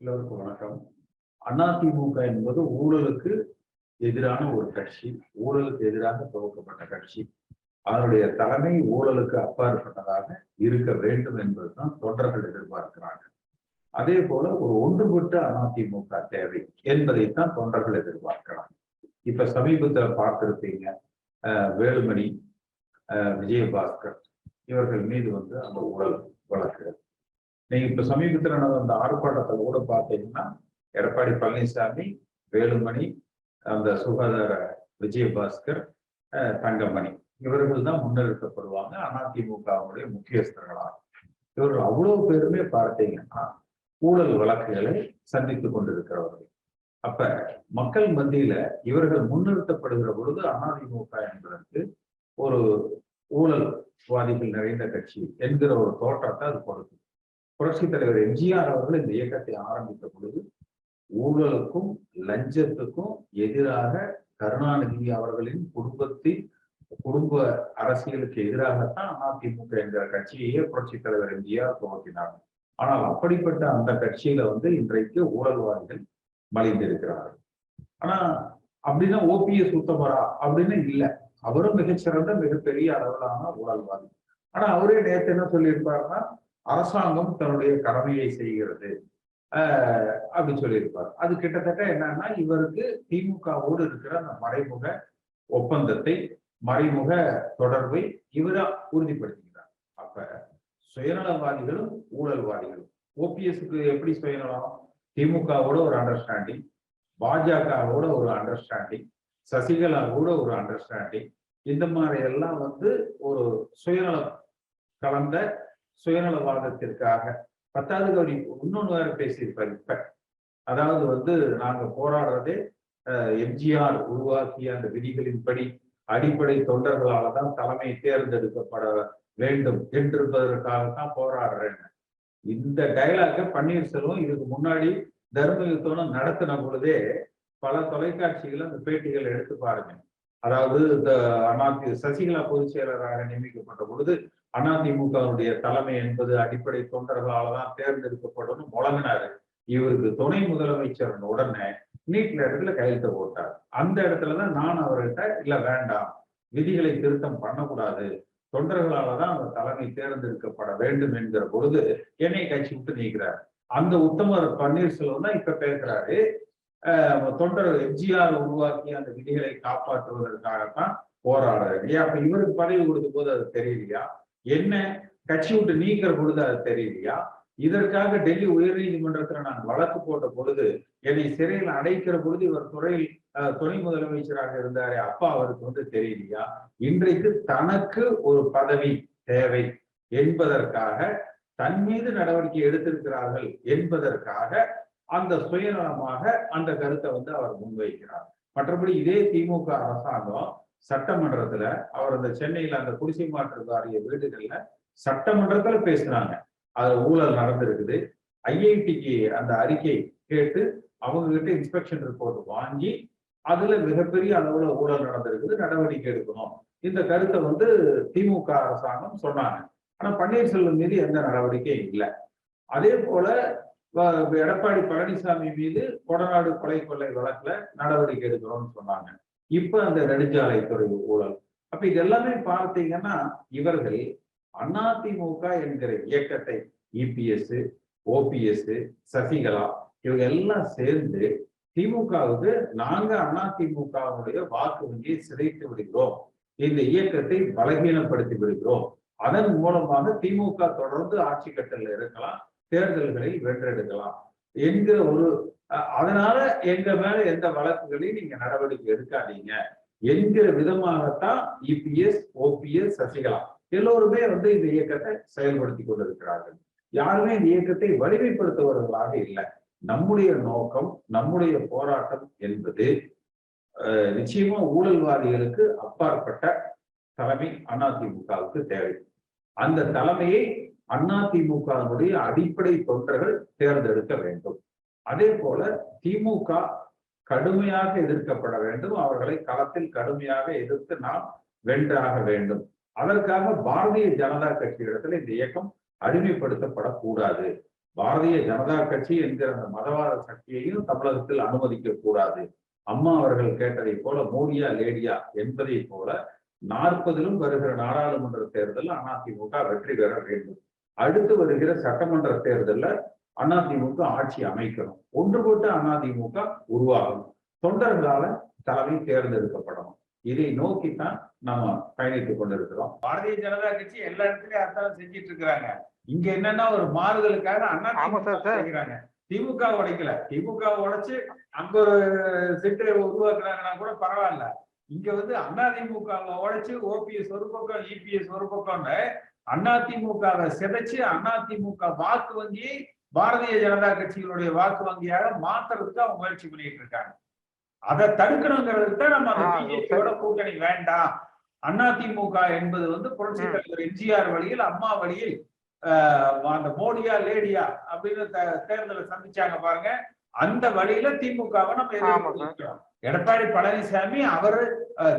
எல்லோருக்கும் வணக்கம். அதிமுக என்பது ஊழலுக்கு எதிரான ஒரு கட்சி ஊழலுக்கு எதிராக துவக்கப்பட்ட கட்சி. அதனுடைய தலைமை ஊழலுக்கு அப்பாற்பட்டதாக இருக்க வேண்டும் என்பதுதான் தொண்டர்கள் எதிர்பார்க்கிறாங்க. அதே போல ஒரு ஒன்றுபட்ட அதிமுக தேவை என்பதைத்தான் தொண்டர்கள் எதிர்பார்க்கிறாங்க. இப்ப சமீபத்துல பார்த்திருப்பீங்க வேலுமணி விஜயபாஸ்கர் இவர்கள் மீது வந்து அந்த ஊழல் வழக்கு. நீங்க இப்ப சமீபத்தில் நடந்த அந்த ஆர்ப்பாட்டத்தை கூட பார்த்தீங்கன்னா எடப்பாடி பழனிசாமி வேலுமணி அந்த சுகாதார விஜயபாஸ்கர் தங்கமணி இவர்கள் தான் முன்னிறுத்தப்படுவாங்க. அதிமுகவுடைய முக்கியஸ்தர்களாக. இவர்கள் அவ்வளவு பேருமே பார்த்தீங்கன்னா ஊழல் வழக்குகளை சந்தித்து கொண்டிருக்கிறவர்கள். அப்ப மக்கள் மத்தியில இவர்கள் முன்னிறுத்தப்படுகிற பொழுது அதிமுக என்பதற்கு ஒரு ஊழல்வாதிகள் நிறைந்த கட்சி என்கிற ஒரு தோற்றத்தை அது கொடுக்கும் புரட்சி தலைவர் எம்ஜிஆர் அவர்கள் இந்த இயக்கத்தை ஆரம்பித்த பொழுது ஊழலுக்கும் லஞ்சத்துக்கும் எதிராக கருணாநிதி அவர்களின் குடும்பத்தின் குடும்ப அரசியலுக்கு எதிராகத்தான் அதிமுக என்ற கட்சியையே புரட்சி தலைவர் எம்ஜிஆர் துவக்கினார். ஆனால் அப்படிப்பட்ட அந்த கட்சியில வந்து இன்றைக்கு ஊழல்வாதிகள் மலிந்திருக்கிறார்கள். ஆனா அப்படின்னா ஓபிஎஸ் உத்தமரா அப்படின்னு இல்லை. அவரும் மிகச்சிறந்த மிகப்பெரிய அளவிலான ஊழல்வாதி. ஆனா அவரே நேற்று என்ன சொல்லியிருப்பாருன்னா அரசாங்கம் தன்னுடைய கடமையை செய்கிறது. அப்படின்னு சொல்லியிருப்பார். அது கிட்டத்தட்ட என்னன்னா இவருக்கு திமுகவோடு இருக்கிற அந்த மறைமுக ஒப்பந்தத்தை மறைமுக தொடர்பை இவரா உறுதிப்படுத்துகிறார் அப்ப சுயநலவாதிகளும் ஊழல்வாதிகளும். ஓபிஎஸ்க்கு எப்படி சுயநலம்? திமுகவோட ஒரு அண்டர்ஸ்டாண்டிங் பாஜகவோட ஒரு அண்டர்ஸ்டாண்டிங் சசிகலா கூட ஒரு அண்டர்ஸ்டாண்டிங் இந்த மாதிரி எல்லாம் வந்து ஒரு சுயநலம் கலந்த சுயநலவாதத்திற்காக. பத்தாவது கவரி இன்னொன்னு வேற பேசியிருப்பார் இப்ப. அதாவது வந்து நாங்க போராடுறதே எம்ஜிஆர் உருவாக்கிய அந்த விதிகளின்படி அடிப்படை தொண்டர்களால தான் தலைமை தேர்ந்தெடுக்கப்பட வேண்டும் என்றிருப்பதற்காகத்தான் போராடுறேன் இந்த டைலாக பன்னீர்செல்வம் இதுக்கு முன்னாடி தர்மயுத்தம் நடத்தின பொழுதே பல தொலைக்காட்சிகள் அந்த பேட்டிகள் எடுத்து பாருங்க. அதாவது இந்த அண்ணாதி சசிகலா பொதுச் செயலராக நியமிக்கப்பட்ட பொழுது அதிமுகவுடைய தலைமை என்பது அடிப்படை தொண்டர்களால தான் தேர்ந்தெடுக்கப்படும் முழங்கினாரு இவருக்கு துணை முதலமைச்சர் உடனே நீட்ல இடத்துல கையெழுத்த போட்டார். அந்த இடத்துலதான் நான் அவர்கிட்ட இல்ல வேண்டாம். விதிகளை திருத்தம் பண்ணக்கூடாது. தொண்டர்களால தான் அந்த தலைமை தேர்ந்தெடுக்கப்பட வேண்டும் என்கிற பொழுது என்னை கட்சி விட்டு நீக்கிறார். அந்த உத்தமர் பன்னீர்செல்வம் தான் இப்ப பேசுறாரு. தொண்டர் எம்ஜிஆர் உருவாக்கிய அந்த விதிகளை காப்பாற்றுவதற்காகத்தான் போராடுறாரு ஏன் அப்ப இவருக்கு பதவி கொடுக்கும் போது அது தெரியலையா? என்ன கட்சி விட்டு நீக்கிற பொழுது அது தெரியலையா? இதற்காக டெல்லி உயர்நீதிமன்றத்துல நான் வழக்கு போட்ட பொழுது என்னை சிறையில் அடைக்கிற பொழுது இவர் துறையில் துணை முதலமைச்சராக இருந்தாரே அப்பா அவருக்கு வந்து தெரியலையா? இன்றைக்கு தனக்கு ஒரு பதவி தேவை என்பதற்காக தன் மீது நடவடிக்கை எடுத்திருக்கிறார்கள் என்பதற்காக அந்த சுயநலமாக அந்த கருத்தை வந்து அவர் முன்வைக்கிறார். மற்றபடி இதே திமுக அரசாங்கம் சட்டமன்றத்துல அவர் அந்த சென்னையில அந்த குடிசை மாற்று வாரிய வீடுகள்ல சட்டமன்றத்துல பேசுனாங்க அது ஊழல் நடந்திருக்குது. ஐஐடிக்கு அந்த அறிக்கை கேட்டு அவங்க கிட்ட இன்ஸ்பெக்ஷன் ரிப்போர்ட் வாங்கி அதுல மிகப்பெரிய அளவுல ஊழல் நடந்திருக்குது. நடவடிக்கை எடுக்கணும். இந்த கருத்தை வந்து திமுக அரசாங்கம் சொன்னாங்க. ஆனா பன்னீர்செல்வம் மீது எந்த நடவடிக்கையும் இல்லை. அதே போல எடப்பாடி பழனிசாமி மீது கொடநாடு கொலை கொள்ளை வழக்குல நடவடிக்கை எடுக்கிறோம்னு சொன்னாங்க. இப்ப அந்த நெடுஞ்சாலைத்துறை ஊழல். அப்ப இது எல்லாமே பார்த்தீங்கன்னா இவர்கள் அதிமுக என்கிற இயக்கத்தை இபிஎஸ் ஓபிஎஸ் சசிகலா இவங்க எல்லாம் சேர்ந்து திமுகவுக்கு நாங்க அதிமுகவுடைய வாக்கு வங்கியை சிதைத்து விடுகிறோம். இந்த இயக்கத்தை பலகீனப்படுத்தி விடுகிறோம். அதன் மூலமாக திமுக தொடர்ந்து ஆட்சி கட்டத்தில் இருக்கலாம் தேர்தல்களை வென்றெடுக்கலாம் என்கிற ஒரு அதனால எங்க மேல எந்த வழக்குகளையும் நீங்க நடவடிக்கை எடுக்காதீங்க. என்கிற விதமாகத்தான் இபிஎஸ் ஓபிஎஸ் சசிகலா எல்லோருமே வந்து இந்த இயக்கத்தை செயல்படுத்தி கொண்டிருக்கிறார்கள். யாருமே இந்த இயக்கத்தை வலிமைப்படுத்துபவர்களாக இல்லை. நம்முடைய நோக்கம் நம்முடைய போராட்டம் என்பது நிச்சயமா ஊழல்வாதிகளுக்கு அப்பாற்பட்ட தலைமை அதிமுகவுக்கு தேவை. அந்த தலைமையை அதிமுகவினுடைய அடிப்படை தொண்டர்கள் தேர்ந்தெடுக்க வேண்டும். அதே போல திமுக கடுமையாக எதிர்க்கப்பட வேண்டும். அவர்களை களத்தில் கடுமையாக எதிர்த்து நாம் வென்றாக வேண்டும். அதற்காக பாரதிய ஜனதா கட்சி இடத்துல இந்த இயக்கம் அடிமைப்படுத்தப்படக்கூடாது. பாரதிய ஜனதா கட்சி என்கிற அந்த மதவாத சக்தியையும் தமிழகத்தில் அனுமதிக்க கூடாது அம்மா அவர்கள் கேட்டதை போல மோடியா லேடியா என்பதை போல நாற்பதிலும் வருகிற நாடாளுமன்ற தேர்தலில் அதிமுக வெற்றி பெற வேண்டும். அடுத்து வருகிற சட்டமன்ற தேர்தலில் அதிமுக ஆட்சி அமைக்கணும். ஒன்றுபட்டு அதிமுக உருவாகணும். தொண்டர்களால தலைமை தேர்ந்தெடுக்கப்படணும். இதை நோக்கித்தான் நம்ம பயணித்துக் கொண்டிருக்கிறோம். பாரதிய ஜனதா கட்சி எல்லா இடத்துலயும் அர்த்தம் செஞ்சிட்டு இருக்கிறாங்க. இங்க என்னன்னா ஒரு மாறுதலுக்காக அண்ணா. செய்கிறாங்க. திமுக உடைக்கல. திமுக உடைச்சு அங்க ஒரு சிட்டை உருவாக்குறாங்கன்னா கூட பரவாயில்ல. இங்க வந்து அதிமுகவை உடைச்சு ஓபிஎஸ் ஒரு பக்கம் இபிஎஸ் ஒரு பக்கம்னு அதிமுகவை சிதைச்சு அதிமுக வாக்கு வங்கியை பாரதிய ஜனதா கட்சிகளுடைய வாக்கு வங்கியாக மாத்துறதுக்கு அவங்க முயற்சி பண்ணிட்டு இருக்காங்க. அதை தடுக்கணுங்கிறதுக்கு தான் நம்ம பிஜேபியோட கூட்டணி வேண்டாம். அதிமுக என்பது வந்து புரட்சி. தலைவர் எம்ஜிஆர் வழியில் அம்மா வழியில் அந்த மோடியா லேடியா அப்படின்னு தேர்தலை சந்திச்சாங்க பாருங்க. அந்த வழியில திமுகவை நம்ம எடப்பாடி பழனிசாமி அவரு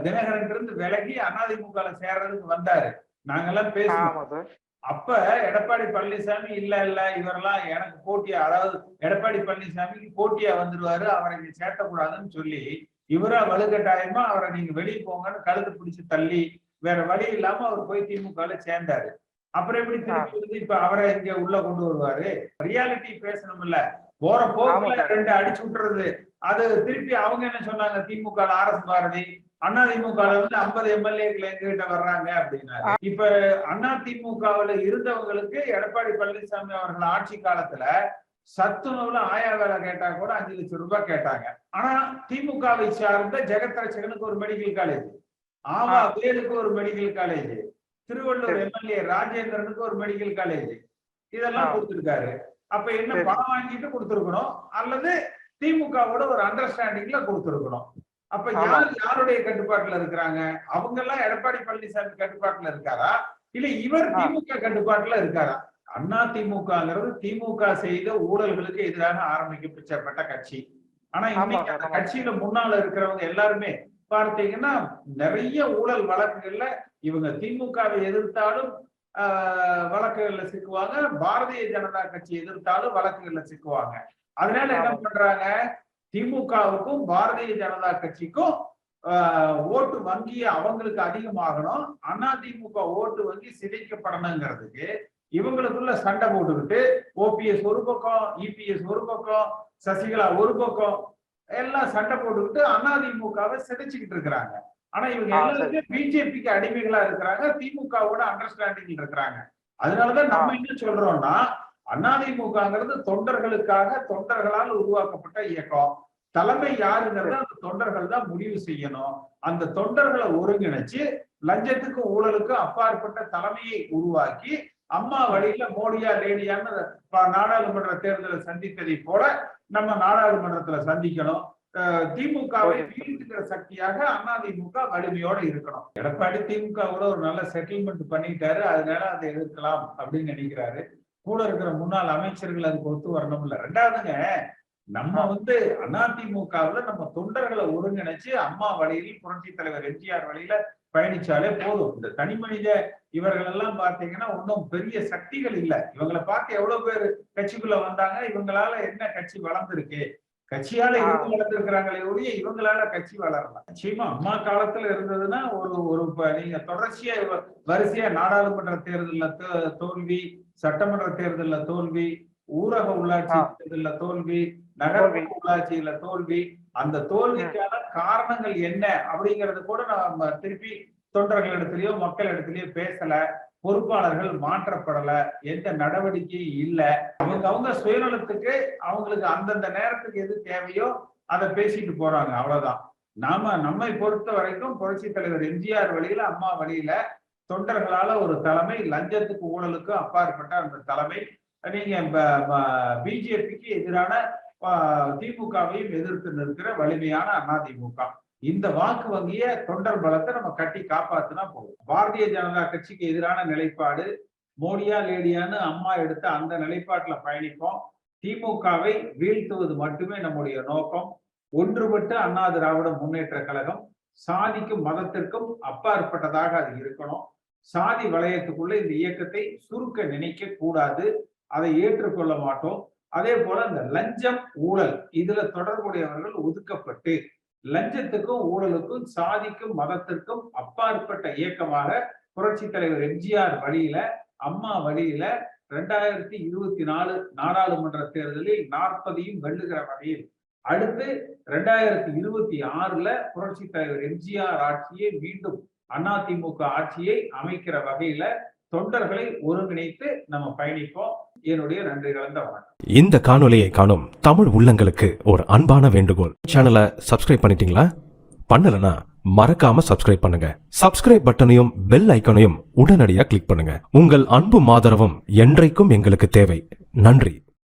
தினகரன் இருந்து விலகி அதிமுக சேர்றதுக்கு வந்தாரு. நாங்கெல்லாம் பேசுவோம். அப்ப எடப்பாடி பழனிசாமி இல்ல இல்ல இவரெல்லாம் எனக்கு போட்டியா அதாவது எடப்பாடி பழனிசாமிக்கு போட்டியா வந்துருவாரு அவரை நீங்க சேர்த்தக்கூடாதுன்னு சொல்லி இவரா வலுக்கட்டாயமா அவரை நீங்க வெளியே போங்கன்னு கழுத்து பிடிச்சு தள்ளி வேற வழி இல்லாம அவர் போய் திமுகல சேர்ந்தாரு. அப்புறம் எப்படி திருப்பி வந்து இப்ப அவரை இங்க உள்ள கொண்டு வருவாரு? ரியாலிட்டி பேசணும்ல. போற போக்குல. ரெண்டு அடிச்சு விட்டுறது. அது திருப்பி அவங்க என்ன சொன்னாங்க? திமுக ஆர் எஸ் பாரதி அண்ணா திமுக வந்து ஐம்பது எம்எல்ஏக்கள் எங்ககிட்ட வர்றாங்க அப்படின்னாரு இப்ப அண்ணா திமுகவுல இருந்தவங்களுக்கு எடப்பாடி பழனிசாமி அவர்கள் ஆட்சி காலத்துல சத்துணவுல ஆயா வேலை கேட்டா கூட அஞ்சு லட்சம் ரூபாய் கேட்டாங்க ஆனா திமுகவை சார்ந்த ஜெகத் ரட்சகனுக்கு ஒரு மெடிக்கல் காலேஜ் ஆவா வேலுக்கு ஒரு மெடிக்கல் காலேஜ் திருவள்ளூர். எம்எல்ஏ ராஜேந்திரனுக்கு ஒரு மெடிக்கல் காலேஜ் இதெல்லாம். கொடுத்திருக்காரு அப்ப என்ன. பணம் வாங்கிட்டு கொடுத்திருக்கணும் அல்லது திமுகவோட ஒரு அண்டர்ஸ்டாண்டிங்ல கொடுத்திருக்கணும் அப்ப. யார் யாருடைய கட்டுப்பாட்டுல இருக்கிறாங்க அவங்க எல்லாம் எடப்பாடி பழனிசாமி கட்டுப்பாட்டுல இருக்காரா இல்ல இவர். திமுக கட்டுப்பாட்டுல இருக்காரா அண்ணா திமுகங்கிறது திமுக செய்த ஊழல்களுக்கு எதிராக ஆரம்பிக்கப்பட்ட கட்சி ஆனா இன்னைக்கு அந்த. கட்சியில முன்னால இருக்கிறவங்க எல்லாருமே பார்த்தீங்கன்னா நிறைய ஊழல் வழக்குகள்ல இவங்க திமுகவை எதிர்த்தாலும் ஆஹ், வழக்குகள்ல சிக்குவாங்க பாரதிய ஜனதா கட்சி எதிர்த்தாலும் வழக்குகள்ல சிக்குவாங்க அதனால என்ன. பண்றாங்க திமுகவுக்கும் பாரதிய ஜனதா கட்சிக்கும் ஓட்டு வங்கி அவங்களுக்கு அதிகமாகணும். அதிமுக ஓட்டு வங்கி சிதைக்கப்படணுங்கிறதுக்கு இவங்களுக்குள்ள சண்டை போட்டுக்கிட்டு ஓபிஎஸ் ஒரு பக்கம் இபிஎஸ் ஒரு பக்கம் சசிகலா ஒரு பக்கம் எல்லாம் சண்டை போட்டுக்கிட்டு அதிமுகவை சிதைச்சுக்கிட்டு இருக்கிறாங்க. ஆனா இவங்க எல்லாருமே பிஜேபிக்கு அடிமைகளா இருக்கிறாங்க திமுகவோட அண்டர்ஸ்டாண்டிங் இருக்கிறாங்க. அதனாலதான் நம்ம என்ன சொல்றோம்னா அதிமுகங்கிறது தொண்டர்களுக்காக தொண்டர்களால் உருவாக்கப்பட்ட இயக்கம். தலைமை யாருங்கிறத அந்த தொண்டர்கள் தான் முடிவு செய்யணும். அந்த தொண்டர்களை ஒருங்கிணைச்சு லஞ்சத்துக்கும் ஊழலுக்கும் அப்பாற்பட்ட தலைமையை உருவாக்கி அம்மா வழியில மோடியா லேடியான்னு நாடாளுமன்ற தேர்தலை சந்தித்ததை போல நம்ம நாடாளுமன்றத்துல சந்திக்கணும். திமுகவை வீழ்த்துகிற சக்தியாக அதிமுக வலிமையோட இருக்கணும். எடப்பாடி திமுகவோட ஒரு நல்ல செட்டில்மெண்ட் பண்ணிட்டாரு. அதனால அதை எதிர்க்கலாம் அப்படின்னு நினைக்கிறாரு. கூட இருக்கிற முன்னாள் அமைச்சர்கள் அதுக்கு ஒத்து வரணும்ல. ரெண்டாவதுங்க நம்ம வந்து அதிமுகவுல நம்ம தொண்டர்களை ஒருங்கிணைச்சு அம்மா வழியில் புரட்சி தலைவர் எம்ஜிஆர் வழியில பயணிச்சாலே போதும். இந்த தனி மனித இவர்கள் எல்லாம் பார்த்தீங்கன்னா ஒன்றும் பெரிய சக்திகள் இல்ல. இவங்களை பார்த்து எவ்வளவு பேர் கட்சிக்குள்ள வந்தாங்க இவங்களால என்ன கட்சி வளர்ந்துருக்கு? கட்சியால இருந்து வளர்ந்துருக்கிறாங்களே ஒழிய இவங்களால கட்சி வளரலாம். நிச்சயமா அம்மா காலத்துல இருந்ததுன்னா ஒரு ஒரு நீங்க தொடர்ச்சியா வரிசையா நாடாளுமன்ற தேர்தல்ல தோல்வி சட்டமன்ற தேர்தல்ல தோல்வி ஊரக உள்ளாட்சி. தேர்தல்ல தோல்வி நகர்ப்புற உள்ளாட்சியில தோல்வி அந்த தோல்விக்கான காரணங்கள் என்ன அப்படிங்கறது கூட நம்ம திருப்பி தொண்டர்களிடத்திலயோ மக்களிடத்திலயோ பேசல. பொறுப்பாளர்கள் மாற்றப்படல எந்த நடவடிக்கையும் இல்லை. அவங்க அவங்க சுயநலத்துக்கு அவங்களுக்கு அந்தந்த நேரத்துக்கு எது தேவையோ அதை பேசிட்டு போறாங்க அவ்வளவுதான். நாம நம்மை பொறுத்த வரைக்கும் புரட்சி தலைவர் எம்ஜிஆர் வழியில அம்மா வழியில தொண்டர்களால ஒரு தலைமை லஞ்சத்துக்கு ஊழலுக்கு அப்பாற்பட்ட அந்த தலைமை. நீங்க பிஜேபிக்கு எதிரான திமுகவையும் எதிர்த்து நிற்கிற வலிமையான அதிமுக இந்த வாக்கு வங்கிய தொண்டர் பலத்தை நம்ம கட்டி காப்பாத்தினா போதும். பாரதிய ஜனதா கட்சிக்கு எதிரான நிலைப்பாடு மோடியா லேடியான்னு அம்மா எடுத்த அந்த நிலைப்பாட்டுல பயணிப்போம். திமுகவை வீழ்த்துவது மட்டுமே நம்முடைய நோக்கம். ஒன்றுபட்டு அண்ணா திராவிட முன்னேற்ற கழகம் சாதிக்கும் மதத்திற்கும் அப்பாற்பட்டதாக அது இருக்கணும். சாதி வளையத்துக்குள்ள இந்த இயக்கத்தை சுருக்க நினைக்க கூடாது. அதை ஏற்றுக்கொள்ள மாட்டோம். அதே போல இந்த லஞ்சம் ஊழல் இதுல தொடர்புடையவர்கள் ஒதுக்கப்பட்டு லஞ்சத்துக்கும் ஊழலுக்கும் சாதிக்கும் மதத்திற்கும் அப்பாற்பட்ட இயக்கமாக புரட்சி தலைவர் எம்ஜிஆர் வழியில அம்மா வழியில ரெண்டாயிரத்தி இருபத்தி நாலு நாடாளுமன்ற தேர்தலில் நாற்பதையும் வெல்லுகிற வகையில் அடுத்து ரெண்டாயிரத்தி இருபத்தி ஆறுல புரட்சி தலைவர் எம்ஜிஆர் ஆட்சியை மீண்டும் அதிமுக ஆட்சியை அமைக்கிற வகையில தொண்டர்களை ஒருங்கிணைத்து நம்ம பயணிப்போம். என்னுடைய நன்றி கலந்த வணக்கம். இந்த காணொளியை காணும் தமிழ் உள்ளங்களுக்கு ஒரு அன்பான வேண்டுகோள். சேனலை சப்ஸ்கிரைப் பண்ணிட்டீங்களா? பண்ணலனா மறக்காம சப்ஸ்கிரைப் பண்ணுங்க. சப்ஸ்கிரைப் பட்டனையும் பெல் ஐக்கனையும் உடனடியாக கிளிக் பண்ணுங்க. உங்கள் அன்பும் ஆதரவும் என்றைக்கும் எங்களுக்கு தேவை. நன்றி.